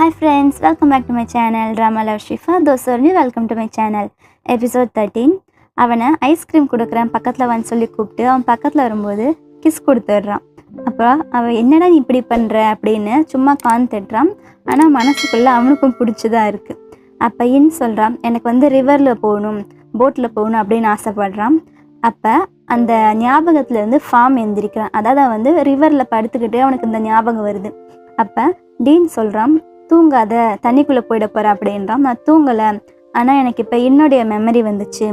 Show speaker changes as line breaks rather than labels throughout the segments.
Hi friends welcome back to my channel Drama love Shifa Those are new, welcome to my channel. Episode 13. அவனை ice cream கொடுக்குறேன். பக்கத்தில் வந்து சொல்லி கூப்பிட்டு அவன் பக்கத்தில் வரும்போது கிஸ் கொடுத்துட்றான். அப்புறம் அவன் என்னடா நீ இப்படி பண்ணுற அப்படின்னு சும்மா கான் திட்டுறான். ஆனால் மனசுக்குள்ளே அவனுக்கும் பிடிச்சதாக இருக்குது அப்போ இன் சொல்கிறான் எனக்கு வந்து ரிவரில் போகணும் போட்டில் போகணும் அப்படின்னு ஆசைப்படுறான். அப்போ அந்த ஞாபகத்துலேருந்து ஃபார்ம் எந்திரிக்கிறான். அதாவது அவன் வந்து ரிவரில் படுத்துக்கிட்டு அவனுக்கு இந்த ஞாபகம் வருது. அப்போ டீன் சொல்கிறான் தூங்காத தண்ணிக்குள்ளே போயிட போகிற அப்படின்றான் நான் தூங்கலை. ஆனால் எனக்கு இப்போ என்னுடைய மெமரி வந்துச்சு.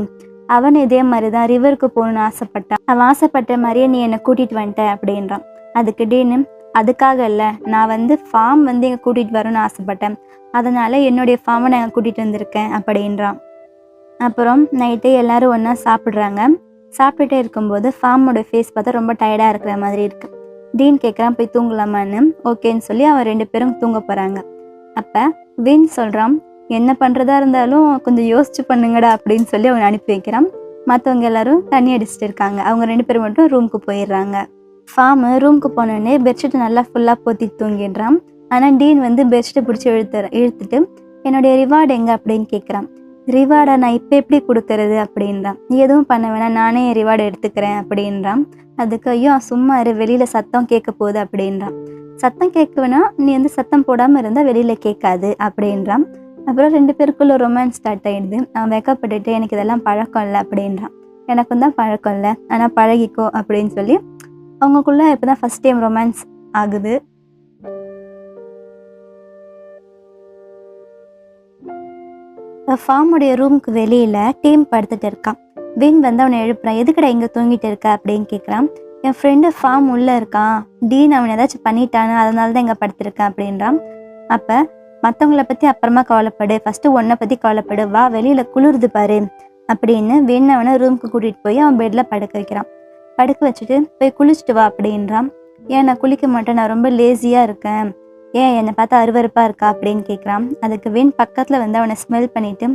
அவன் இதே மாதிரி தான் ரிவருக்கு போகணும்னு ஆசைப்பட்டான். அவன் ஆசைப்பட்ட மாதிரியே நீ என்னை கூட்டிகிட்டு வந்துட்ட அப்படின்றான். அதுக்கு டீனு அதுக்காக இல்லை நான் வந்து ஃபார்ம் வந்து இங்கே கூட்டிகிட்டு வரணும்னு ஆசைப்பட்டேன். அதனால் என்னுடைய ஃபார்மை நான் கூட்டிகிட்டு வந்திருக்கேன் அப்படின்றான். அப்புறம் நைட்டு எல்லாரும் ஒன்றா சாப்பிட்றாங்க. சாப்பிட்டுட்டே இருக்கும்போது ஃபார்மோட ஃபேஸ் பார்த்தா ரொம்ப டயர்டாக இருக்கிற மாதிரி இருக்குது டீன் கேட்குறான் போய் தூங்கலாமான்னு? ஓகேன்னு சொல்லி அவன் ரெண்டு பேரும் தூங்க போகிறாங்க அப்போ வின் சொல்கிறான் என்ன பண்ணுறதா இருந்தாலும் கொஞ்சம் யோசிச்சு பண்ணுங்கடா அப்படின்னு சொல்லி அவனை அனுப்பி வைக்கிறான். மற்றவங்க எல்லாரும் தண்ணி அடிச்சிட்டு இருக்காங்க. அவங்க ரெண்டு பேரும் மட்டும் ரூமுக்கு போயிடுறாங்க. ஃபார்மு ரூமுக்கு போனோடனே பெட்ஷீட்டை நல்லா ஃபுல்லாக போத்தி தூங்கிடுறான். ஆனால் டீன் வந்து பெட்ஷீட்டை பிடிச்சி இழுத்து இழுத்துட்டு என்னுடைய ரிவார்டு எங்கே? அப்படின்னு கேட்குறான் ரிவார்டை நான் இப்போ எப்படி கொடுக்கறது? அப்படின்றான். நீ எதுவும் பண்ண வேணாம். நானே ரிவார்டு எடுத்துக்கிறேன் அப்படின்றான். அதுக்கு ஐயோ சும்மா இரு. வெளியில் சத்தம் கேட்க போகுது அப்படின்றான். சத்தம் கேட்க நீ வந்து சத்தம் போடாமல் இருந்தால் வெளியில் கேட்காது அப்படின்றான். அப்புறம் ரெண்டு பேருக்குள்ள ரொமான்ஸ் ஸ்டார்ட் ஆயிடுது. அவன் வெக்கப்பட்டுட்டு எனக்கு இதெல்லாம் பழக்கம் இல்லை அப்படின்றான். எனக்கும் தான் பழக்கம் இல்லை. ஆனால் பழகிக்கோ அப்படின்னு சொல்லி அவங்களுக்குள்ள இப்போ தான் ஃபஸ்ட் டைம் ரொமான்ஸ் ஆகுது ஃபார்முடைய ரூமுக்கு வெளியில் டீம் படுத்துட்டு இருக்கான். வின் வந்து அவனை எழுப்புறான். எதுக்கடா இங்கே தூங்கிட்டு இருக்க அப்படின்னு கேட்குறான் என் ஃப்ரெண்டு ஃபார்ம் உள்ளே இருக்கான். டீன் அவன் ஏதாச்சும் பண்ணிட்டானு? அதனால தான் இங்கே படுத்திருக்கேன் அப்படின்றான். அப்போ மற்றவங்கள பற்றி அப்புறமா கவலைப்படு. ஃபஸ்ட்டு உன்னை பற்றி கவலைப்படு. வா வெளியில் குளிர்து பாரு அப்படின்னு வேணவனை அவனை ரூமுக்கு கூட்டிகிட்டு போய் அவன் பெட்டில் படுக்க வைக்கிறான். படுக்க வச்சுட்டு போய் குளிச்சுட்டு வா அப்படின்றான். ஏன் நான் குளிக்க மாட்டேன்? நான் ரொம்ப லேசியாக இருக்கேன். ஏன் என்னை பார்த்தா அருவருப்பாக இருக்கா அப்படின்னு கேட்குறான் அதுக்கு வின் பக்கத்தில் வந்து அவனை ஸ்மெல் பண்ணிட்டு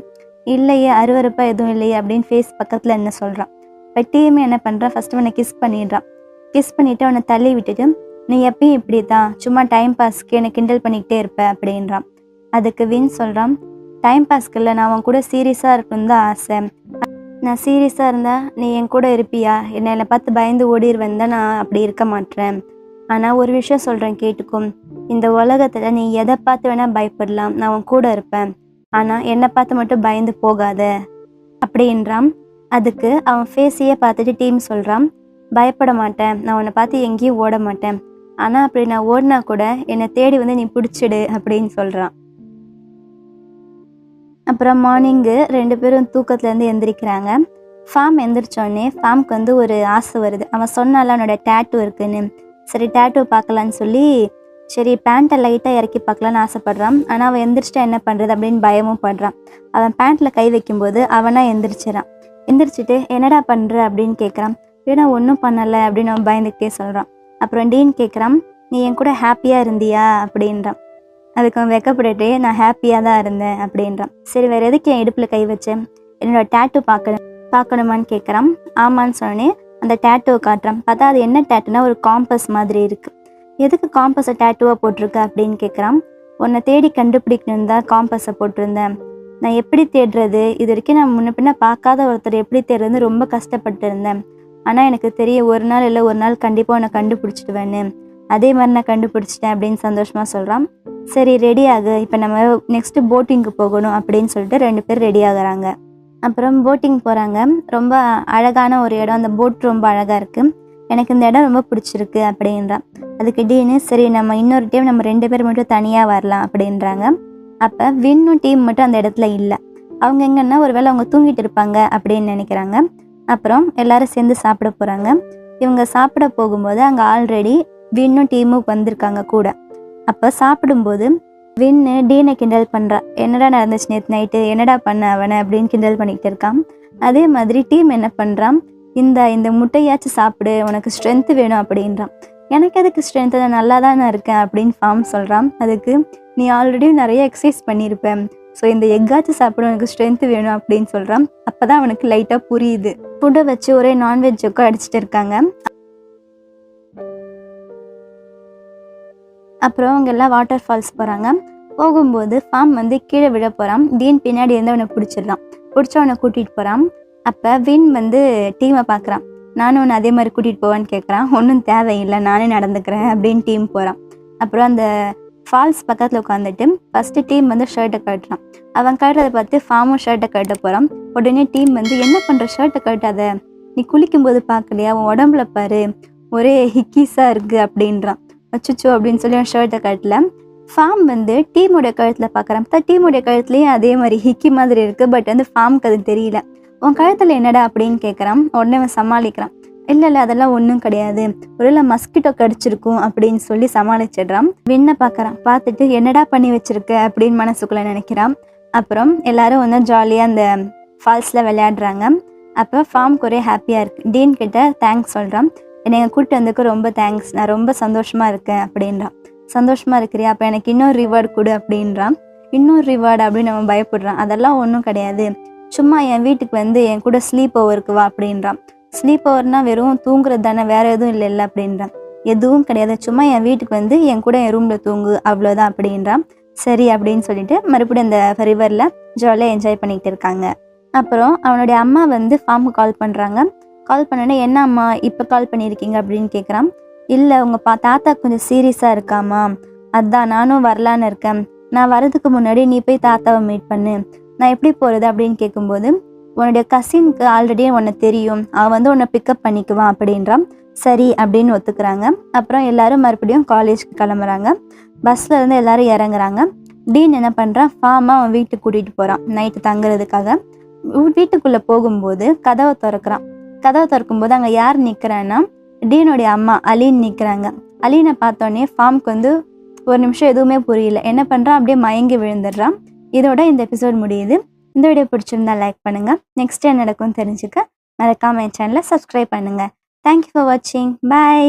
இல்லையே அருவருப்பாக எதுவும் இல்லையே அப்படின்னு ஃபேஸ் பக்கத்தில் என்ன சொல்கிறான் இப்போ டீமே என்ன பண்ணுறான் ஃபஸ்ட்டு அவனை கிஸ் பண்ணிடுறான். கிஸ் பண்ணிவிட்டு அவனை தள்ளி விட்டுட்டு நீ எப்பயும் இப்படி தான் சும்மா டைம் பாஸ்க்கு என்னை கிண்டல் பண்ணிக்கிட்டே இருப்ப அப்படின்றான். அதுக்கு வின் சொல்கிறான் டைம் பாஸ்க்கு இல்லை நான் அவன் கூட சீரியஸாக இருக்கணும்னு தான் ஆசை. நான் சீரியஸாக இருந்தால் நீ என் கூட இருப்பியா? என்னை என்னை பார்த்து பயந்து ஓடிடுவேன் தான் நான் அப்படி இருக்க மாட்டேன். ஆனால் ஒரு விஷயம் சொல்கிறேன் கேட்டுக்கும் இந்த உலகத்தில் நீ எதை பார்த்து வேணால் பயப்படலாம். நான் உன் கூட இருப்பேன். ஆனால் என்னை பார்த்து மட்டும் பயந்து போகாத. அப்படின்றான். அதுக்கு அவன் ஃபேஸையே பார்த்துட்டு டீம் சொல்கிறான் பயப்பட மாட்டேன் நான் உன்னை பார்த்து எங்கேயும் ஓட மாட்டேன் ஆனால் அப்படி நான் ஓடினா கூட என்னை தேடி வந்து நீ பிடிச்சிடு அப்படின்னு சொல்கிறான் அப்புறம் மார்னிங்கு ரெண்டு பேரும் தூக்கத்துலேருந்து எந்திரிக்கிறாங்க. ஃபார்ம் எந்திரிச்சோடனே ஃபார்முக்கு வந்து ஒரு ஆசை வருது. அவன் சொன்னால அவனோட டேட்டு இருக்குன்னு. சரி டேட்டு பார்க்கலான்னு சொல்லி சரி பேண்ட்டை லைட்டாக இறக்கி பார்க்கலான்னு ஆசைப்பட்றான். ஆனால் அவன் எந்திரிச்சிட்டா என்ன பண்ணுறது அப்படின்னு பயமும் படுறான். அவன் பேண்ட்டில் கை வைக்கும்போது அவனாக எந்திரிச்சிடறான் எந்திரிச்சிட்டு என்னடா பண்ணுற அப்படின்னு கேட்குறான் ஏன்னா ஒன்றும் பண்ணலை அப்படின்னு அவன் பயந்துக்கிட்டே சொல்கிறான் அப்புறம் டீன் கேட்குறான் நீ என் கூட ஹாப்பியாக இருந்தியா? அப்படின்றான். அதுக்கு அவன் வெக்கப்பட்டுட்டு நான் ஹாப்பியாக தான் இருந்தேன் அப்படின்றான். சரி வேறு எதுக்கு என் இடுப்பில் கை வச்சேன் என்னோட டேட்டு பார்க்க பார்க்கணுமான்னு கேட்குறான் ஆமான்னு சொன்னே அந்த டேட்டுவை காட்டுறான். பார்த்தா அது என்ன டேட்டுனா ஒரு காம்பஸ் மாதிரி இருக்குது எதுக்கு காம்பஸை டேட்டுவாக போட்டிருக்க? அப்படின்னு கேட்குறான் உன்னை தேடி கண்டுபிடிக்கணும் தான் காம்பஸை போட்டிருந்தேன். நான் எப்படி தேடுறது? இது வரைக்கும் நான் முன்ன பின்ன பார்க்காத ஒருத்தர் எப்படி தேடுறது ரொம்ப கஷ்டப்பட்டு இருந்தேன். ஆனால் எனக்கு தெரிய ஒரு நாள் இல்லை ஒரு நாள் கண்டிப்பாக உன்னை கண்டுபிடிச்சிடுவேன்னு. அதே மாதிரி நான் கண்டுபிடிச்சிட்டேன் அப்படின்னு சந்தோஷமாக சொல்கிறான் சரி ரெடி ஆகு. இப்போ நம்ம நெக்ஸ்ட்டு போட்டிங்க்கு போகணும் அப்படின்னு சொல்லிட்டு ரெண்டு பேர் ரெடி ஆகுறாங்க. அப்புறம் போட்டிங் போகிறாங்க ரொம்ப அழகான ஒரு இடம். அந்த போட் ரொம்ப அழகாக இருக்குது எனக்கு இந்த இடம் ரொம்ப பிடிச்சிருக்கு அப்படின்றான் அதுக்கு டீனு சரி நம்ம இன்னொரு டைம் நம்ம ரெண்டு பேர் மட்டும் தனியாக வரலாம் அப்படின்றாங்க. அப்போ வின்னும் டீம் மட்டும் அந்த இடத்துல இல்லை. அவங்க எங்கன்னா ஒருவேளை அவங்க தூங்கிட்டு இருப்பாங்க அப்படின்னு நினைக்கிறாங்க. அப்புறம் எல்லாரும் சேர்ந்து சாப்பிட போகிறாங்க இவங்க சாப்பிட போகும்போது அங்கே ஆல்ரெடி வின்னும் டீமும் வந்திருக்காங்க கூட. அப்போ சாப்பிடும்போது வின்னு டீனை கிண்டல் பண்ணுறா என்னடா நடந்துச்சு நேற்று நைட்டு என்னடா பண்ண அவனை? அப்படின்னு கிண்டல் பண்ணிக்கிட்டு இருக்கான் அதே மாதிரி டீம் என்ன பண்ணுறான் இந்த இந்த முட்டையாச்சும் சாப்பிடு. உனக்கு ஸ்ட்ரென்த்து வேணும் அப்படின்றான் எனக்கு அதுக்கு ஸ்ட்ரென்த்து நான் நல்லா தான் இருக்கேன் அப்படின்னு ஃபார்ம் சொல்கிறான் அதுக்கு நீ ஆல்ரெடி நிறைய எக்ஸசைஸ் பண்ணியிருப்பேன் ஸோ இந்த எக்காச்சும் சாப்பிட எனக்கு ஸ்ட்ரென்த்து வேணும் அப்படின்னு சொல்கிறான் அப்போ தான் அவனுக்கு லைட்டாக புரியுது. ஃபுட்டை வச்சு ஒரே நான்வெஜ் ஜொக்கோ அடிச்சிட்டு இருக்காங்க. அப்புறம் அவங்க எல்லாம் வாட்டர் ஃபால்ஸ் போகிறாங்க போகும்போது ஃபார்ம் வந்து கீழே விழ போகிறான் டீன் பின்னாடி இருந்து அவனை பிடிச்சிடுறான். பிடிச்சவனை கூட்டிகிட்டு போகிறான் அப்போ வின் வந்து டீமை பார்க்குறான் நானும் உன்னை அதே மாதிரி கூட்டிகிட்டு போவான்னு கேட்குறான் ஒன்றும் தேவையில்லை. நானே நடந்துக்கிறேன் அப்படின்னு டீம் போகிறான் அப்புறம் அந்த ஃபால்ஸ் பக்கத்தில் உட்காந்துட்டு ஃபஸ்ட்டு டீம் வந்து ஷர்ட்டை கட்டுறான் அவன் கட்டுறதை பார்த்து ஃபார்மும் ஷர்ட்டை கட்ட போகிறான் உடனே டீம் வந்து என்ன பண்ணுற ஷர்ட்டை கட்டாத. நீ குளிக்கும்போது பார்க்கலையா? அவன் உடம்புல பாரு. ஒரே ஹிக்கீஸாக இருக்குது அப்படின்றான். அச்சுச்சோ அப்படின்னு சொல்லி அவன் ஷர்ட்டை கட்டல. ஃபார்ம் வந்து டீமுடைய கழுத்தில் பார்க்குறான் பார்த்தா டீமுடைய கழுத்துலேயும் அதே மாதிரி ஹிக்கி மாதிரி இருக்குது பட் வந்து ஃபார்முக்கு அது தெரியல. உன் கழுத்தில் என்னடா? அப்படின்னு கேட்குறான் உடனே அவன் சமாளிக்கிறான். இல்லை இல்லை அதெல்லாம் ஒன்றும் கிடையாது. ஒருவேளை மஸ்கிட்டோ கடிச்சிருக்கும் அப்படின்னு சொல்லி சமாளிச்சிடுறான். விண்ணை பார்க்குறான். பார்த்துட்டு என்னடா பண்ணி வச்சிருக்க? அப்படின்னு மனசுக்குள்ளே நினைக்கிறான். அப்புறம் எல்லாரும் ஒன்றும் ஜாலியாக அந்த ஃபால்ஸில் விளையாடுறாங்க. அப்போ ஃபார்ம் ஒரே ஹாப்பியாக இருக்கு. டீன் கிட்ட தேங்க்ஸ் சொல்கிறான் என்னை கூப்பிட்டு கூட்டு வந்ததுக்கு ரொம்ப தேங்க்ஸ் நான் ரொம்ப சந்தோஷமாக இருக்கேன் அப்படின்றான். சந்தோஷமாக இருக்கிறியா? அப்போ எனக்கு இன்னொரு ரிவார்டு கொடு அப்படின்றான். இன்னொரு ரிவார்டு அப்படின்னு நம்ம பயப்படுறான். அதெல்லாம் ஒன்றும் கிடையாது. சும்மா என் வீட்டுக்கு வந்து என் கூட ஸ்லீப் ஓவருக்கு வா அப்படின்றான். ஸ்லீப் ஓவர்னால் வெறும் தூங்குறது தானே வேறு எதுவும் இல்லைல்ல அப்படின்றான். எதுவும் கிடையாது. சும்மா என் வீட்டுக்கு வந்து என் கூட என் ரூமில் தூங்கு அவ்வளோதான் அப்படின்றான். சரி அப்படின்னு சொல்லிட்டு மறுபடியும் அந்த ரிவரில் ஜாலியாக என்ஜாய் பண்ணிக்கிட்டு இருக்காங்க. அப்புறம் அவனுடைய அம்மா வந்து ஃபார்முக்கு கால் பண்ணுறாங்க கால் பண்ணோன்னே என்ன அம்மா இப்போ கால் பண்ணியிருக்கீங்க? அப்படின்னு கேட்குறான் இல்லை உங்கள் பா தாத்தா கொஞ்சம் சீரியஸாக இருக்காமா? அதான் நானும் வரலான்னு இருக்கேன். நான் வரதுக்கு முன்னாடி நீ போய் தாத்தாவை மீட் பண்ணு. நான் எப்படி போகிறது அப்படின்னு கேட்கும்போது உன்னுடைய கசினுக்கு ஆல்ரெடி உன்னை தெரியும். அவன் வந்து உன்னை பிக்கப் பண்ணிக்குவான் அப்படின்றான் சரி அப்படின்னு ஒத்துக்கிறாங்க. அப்புறம் எல்லாரும் மறுபடியும் காலேஜ்க்கு கிளம்புறாங்க. பஸ்ஸில் இருந்து எல்லாரும் இறங்குறாங்க. டீன் என்ன பண்ணுறான் ஃபார்மாக அவன் வீட்டுக்கு கூட்டிகிட்டு போகிறான் நைட்டு தங்குறதுக்காக. வீட்டுக்குள்ளே போகும்போது கதவை திறக்கிறான். கதவை திறக்கும்போது அங்கே யார் நிற்கிறான்னா டீனுடைய அம்மா அலீன் நிற்கிறாங்க அலீனை பார்த்தோன்னே ஃபார்முக்கு வந்து ஒரு நிமிஷம் எதுவுமே புரியல. என்ன பண்ணுறான் அப்படியே மயங்கி விழுந்துடுறான் இதோட இந்த எபிசோட் முடியுது. இந்த வீடியோ பிடிச்சிருந்தா லைக் பண்ணுங்கள் நெக்ஸ்ட் என்ன நடக்கும்னு தெரிஞ்சுக்க மறக்காமல் என் சேனலை சப்ஸ்கிரைப் பண்ணுங்கள் தேங்க்யூ ஃபார் வாட்சிங் பை